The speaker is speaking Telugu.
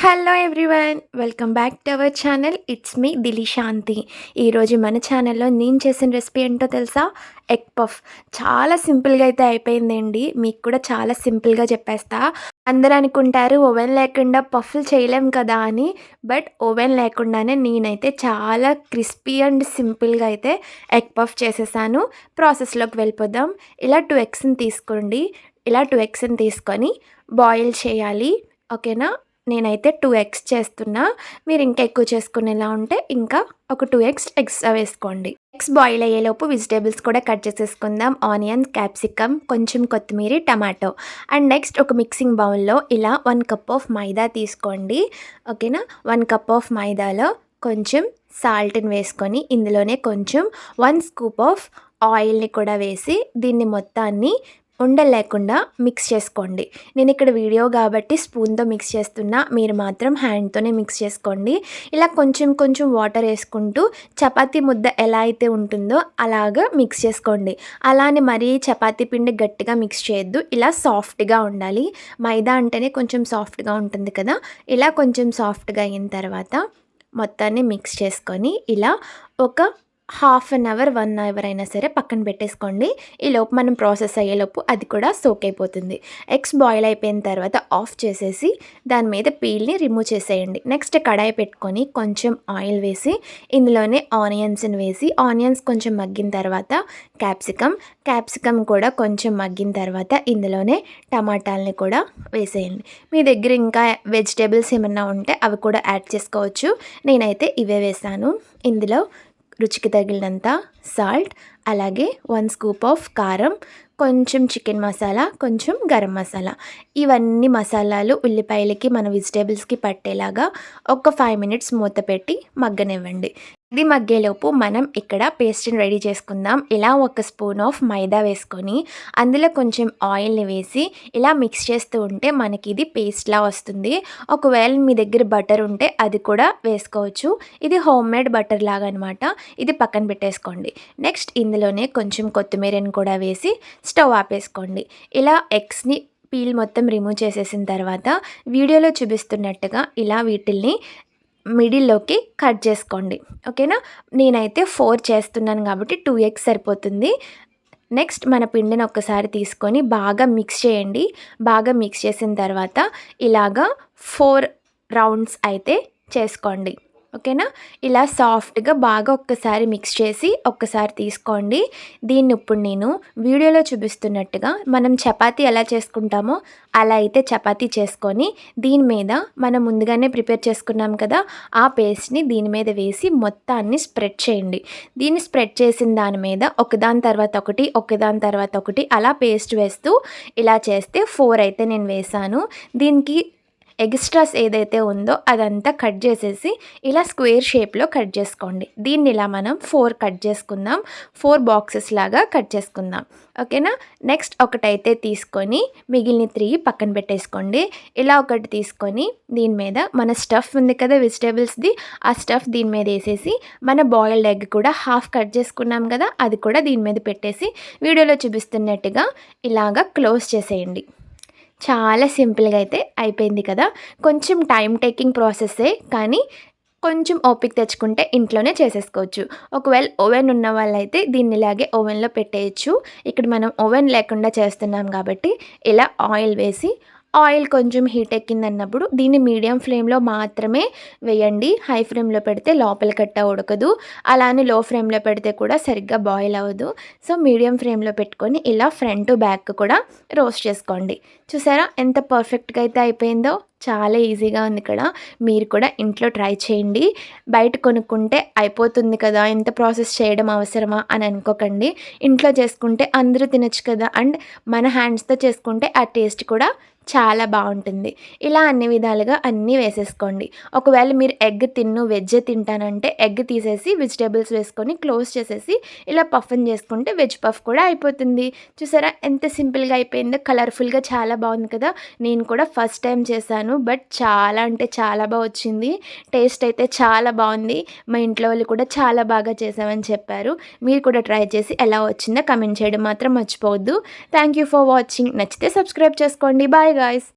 Hello everyone welcome back to our channel it's me Dilishanti ఈరోజు మన ఛానల్లో నేను చేసిన రెసిపీ ఏంటో తెలుసా? ఎగ్ పఫ్ చాలా సింపుల్గా అయితే అయిపోయిందండి. మీకు కూడా చాలా సింపుల్గా చెప్పేస్తా. అందరు అనుకుంటారు ఓవెన్ లేకుండా పఫ్లు చేయలేం కదా అని. బట్ ఓవెన్ లేకుండానే నేనైతే చాలా క్రిస్పీ అండ్ సింపుల్గా అయితే ఎగ్ పఫ్ చేసేసాను. ప్రాసెస్లోకి వెళ్ళిపోదాం. ఇలా టూ ఎగ్స్ని తీసుకోండి. ఇలా టూ ఎగ్స్ని తీసుకొని బాయిల్ చేయాలి. ఓకేనా నేనైతే టూ ఎగ్స్ చేస్తున్నా. మీరు ఇంకా ఎక్కువ చేసుకునేలా ఉంటే ఇంకా ఒక టూ ఎగ్స్ ఎగ్స్ట్రా వేసుకోండి. ఎగ్స్ బాయిల్ అయ్యేలోపు వెజిటేబుల్స్ కూడా కట్ చేసేసుకుందాం. ఆనియన్ క్యాప్సికమ్ కొంచెం కొత్తిమీర టమాటో అండ్ నెక్స్ట్ ఒక మిక్సింగ్ బౌల్లో ఇలా వన్ కప్ ఆఫ్ మైదా తీసుకోండి. ఓకేనా వన్ కప్ ఆఫ్ మైదాలో కొంచెం సాల్ట్ని వేసుకొని ఇందులోనే కొంచెం వన్ స్కూప్ ఆఫ్ ఆయిల్ని కూడా వేసి దీన్ని మొత్తాన్ని ఉండలు లేకుండా మిక్స్ చేసుకోండి. నేను ఇక్కడ వీడియో కాబట్టి స్పూన్తో మిక్స్ చేస్తున్నా. మీరు మాత్రం హ్యాండ్తోనే మిక్స్ చేసుకోండి. ఇలా కొంచెం కొంచెం వాటర్ వేసుకుంటూ చపాతీ ముద్ద ఎలా అయితే ఉంటుందో అలాగ మిక్స్ చేసుకోండి. అలానే మరీ చపాతీ పిండి గట్టిగా మిక్స్ చేయొద్దు. ఇలా సాఫ్ట్గా ఉండాలి. మైదా అంటేనే కొంచెం సాఫ్ట్గా ఉంటుంది కదా. ఇలా కొంచెం సాఫ్ట్గా అయిన తర్వాత మొత్తాన్ని మిక్స్ చేసుకొని ఇలా ఒక half an hour one hour అయినా సరే పక్కన పెట్టేసుకోండి. ఈ లోపు మనం ప్రాసెస్ అయ్యేలోపు అది కూడా సోక్ అయిపోతుంది. ఎగ్స్ బాయిల్ అయిపోయిన తర్వాత ఆఫ్ చేసేసి దాని మీద పీల్ని రిమూవ్ చేసేయండి. నెక్స్ట్ కడాయి పెట్టుకొని కొంచెం ఆయిల్ వేసి ఇందులోనే ఆనియన్స్ని వేసి ఆనియన్స్ కొంచెం మగ్గిన తర్వాత క్యాప్సికమ్ క్యాప్సికమ్ కూడా కొంచెం మగ్గిన తర్వాత ఇందులోనే టమాటాలని కూడా వేసేయండి. మీ దగ్గర ఇంకా వెజిటేబుల్స్ ఏమన్నా ఉంటే అవి కూడా యాడ్ చేసుకోవచ్చు. నేనైతే ఇవే వేసాను. ఇందులో ರುಚಿಗೆ ತಗಿಲಿನಂಥ ಸಾಲ್ಟ್ అలాగే వన్ స్కూప్ ఆఫ్ కారం కొంచెం చికెన్ మసాలా కొంచెం గరం మసాలా. ఇవన్నీ మసాలాలు ఉల్లిపాయలకి మన వెజిటేబుల్స్కి పట్టేలాగా ఒక ఫైవ్ మినిట్స్ మూత పెట్టి మగ్గనివ్వండి. ఇది మగ్గేలోపు మనం ఇక్కడ పేస్ట్ని రెడీ చేసుకుందాం. ఇలా ఒక స్పూన్ ఆఫ్ మైదా వేసుకొని అందులో కొంచెం ఆయిల్ని వేసి ఇలా మిక్స్ చేస్తూ ఉంటే మనకి ఇది పేస్ట్లా వస్తుంది. ఒకవేళ మీ దగ్గర బటర్ ఉంటే అది కూడా వేసుకోవచ్చు. ఇది హోమ్ మేడ్ బటర్ లాగా అనమాట ఇది పక్కన పెట్టేసుకోండి. నెక్స్ట్ అందులోనే కొంచెం కొత్తిమీరని కూడా వేసి స్టవ్ ఆపేసుకోండి. ఇలా ఎగ్స్ని పీల్ మొత్తం రిమూవ్ చేసేసిన తర్వాత వీడియోలో చూపిస్తున్నట్టుగా ఇలా వీటిల్ని మిడిల్లోకి కట్ చేసుకోండి. ఓకేనా? నేనైతే ఫోర్ చేస్తున్నాను కాబట్టి టూ ఎగ్స్ సరిపోతుంది. నెక్స్ట్ మన పిండిని ఒక్కసారి తీసుకొని బాగా మిక్స్ చేయండి. బాగా మిక్స్ చేసిన తర్వాత ఇలాగా ఫోర్ రౌండ్స్ అయితే చేసుకోండి. ఓకేనా? ఇలా సాఫ్ట్గా బాగా ఒక్కసారి మిక్స్ చేసి ఒక్కసారి తీసుకోండి. దీన్ని ఇప్పుడు నేను వీడియోలో చూపిస్తున్నట్టుగా మనం చపాతీ ఎలా చేసుకుంటామో అలా అయితే చపాతీ చేసుకొని దీని మీద మనం ముందుగానే ప్రిపేర్ చేసుకున్నాం కదా ఆ పేస్ట్ని దీని మీద వేసి మొత్తాన్ని స్ప్రెడ్ చేయండి. దీన్ని స్ప్రెడ్ చేసిన దాని మీద ఒకదాని తర్వాత ఒకటి ఒకదాని తర్వాత ఒకటి అలా పేస్ట్ వేస్తూ ఇలా చేస్తే ఫోర్ అయితే నేను వేసాను. దీనికి ఎక్స్ట్రాస్ ఏదైతే ఉందో అదంతా కట్ చేసేసి ఇలా స్క్వేర్ షేప్లో కట్ చేసుకోండి. దీన్ని ఇలా మనం ఫోర్ కట్ చేసుకుందాం. ఫోర్ బాక్సెస్ లాగా కట్ చేసుకుందాం. ఓకేనా? నెక్స్ట్ ఒకటైతే తీసుకొని మిగిలిన త్రీ పక్కన పెట్టేసుకోండి. ఇలా ఒకటి తీసుకొని దీని మీద మన స్టఫ్ ఉంది కదా వెజిటేబుల్స్ది ఆ స్టఫ్ దీని మీద వేసేసి మన బాయిల్డ్ ఎగ్ కూడా హాఫ్ కట్ చేసుకున్నాం కదా అది కూడా దీని మీద పెట్టేసి వీడియోలో చూపిస్తున్నట్టుగా ఇలాగా క్లోజ్ చేసేయండి. చాలా సింపుల్గా అయితే అయిపోయింది కదా. కొంచెం టైం టేకింగ్ ప్రాసెస్సే కానీ కొంచెం ఓపిక తెచ్చుకుంటే ఇంట్లోనే చేసేసుకోవచ్చు. ఒకవేళ ఓవెన్ ఉన్న వాళ్ళైతే దీన్ని ఇలాగే ఓవెన్లో పెట్టేయచ్చు. ఇక్కడ మనం ఓవెన్ లేకుండా చేస్తున్నాం కాబట్టి ఇలా ఆయిల్ వేసి ఆయిల్ కొంచెం హీట్ ఎక్కింది అన్నప్పుడు దీన్ని మీడియం ఫ్లేమ్లో మాత్రమే వేయండి. హై ఫ్లేమ్లో పెడితే లోపల కట్ట ఉడకదు. అలానే లో ఫ్లేమ్లో పెడితే కూడా సరిగ్గా బాయిల్ అవ్వదు. సో మీడియం ఫ్లేమ్లో పెట్టుకొని ఇలా ఫ్రంట్ బ్యాక్ కూడా రోస్ట్ చేసుకోండి. చూసారా? ఎంత పర్ఫెక్ట్గా అయితే అయిపోయిందో. చాలా ఈజీగా ఉంది ఇక్కడ. మీరు కూడా ఇంట్లో ట్రై చేయండి. బయట కొనుక్కుంటే అయిపోతుంది కదా ఎంత ప్రాసెస్ చేయడం అవసరమా అని అనుకోకండి. ఇంట్లో చేసుకుంటే అందరూ తినచ్చు కదా అండ్ మన హ్యాండ్స్తో చేసుకుంటే ఆ టేస్ట్ కూడా చాలా బాగుంటుంది. ఇలా అన్ని విధాలుగా అన్నీ వేసేసుకోండి. ఒకవేళ మీరు ఎగ్ తిన్ను వెజ్ తింటానంటే ఎగ్ తీసేసి వెజిటేబుల్స్ వేసుకొని క్లోజ్ చేసేసి ఇలా పఫన్ చేసుకుంటే వెజ్ పఫ్ కూడా అయిపోతుంది. చూసారా? ఎంత సింపుల్గా అయిపోయిందో కలర్ఫుల్గా చాలా బాగుంది కదా. నేను కూడా ఫస్ట్ టైం చేశాను. బట్ చాలా అంటే చాలా బాగా వచ్చింది. టేస్ట్ అయితే చాలా బాగుంది. మా ఇంట్లో వాళ్ళు కూడా చాలా బాగా చేసామని చెప్పారు. మీరు కూడా ట్రై చేసి ఎలా వచ్చిందో కమెంట్ చేయడం మాత్రం మర్చిపోవద్దు. థ్యాంక్ యూ ఫర్ వాచింగ్ నచ్చితే సబ్స్క్రైబ్ చేసుకోండి. Bye guys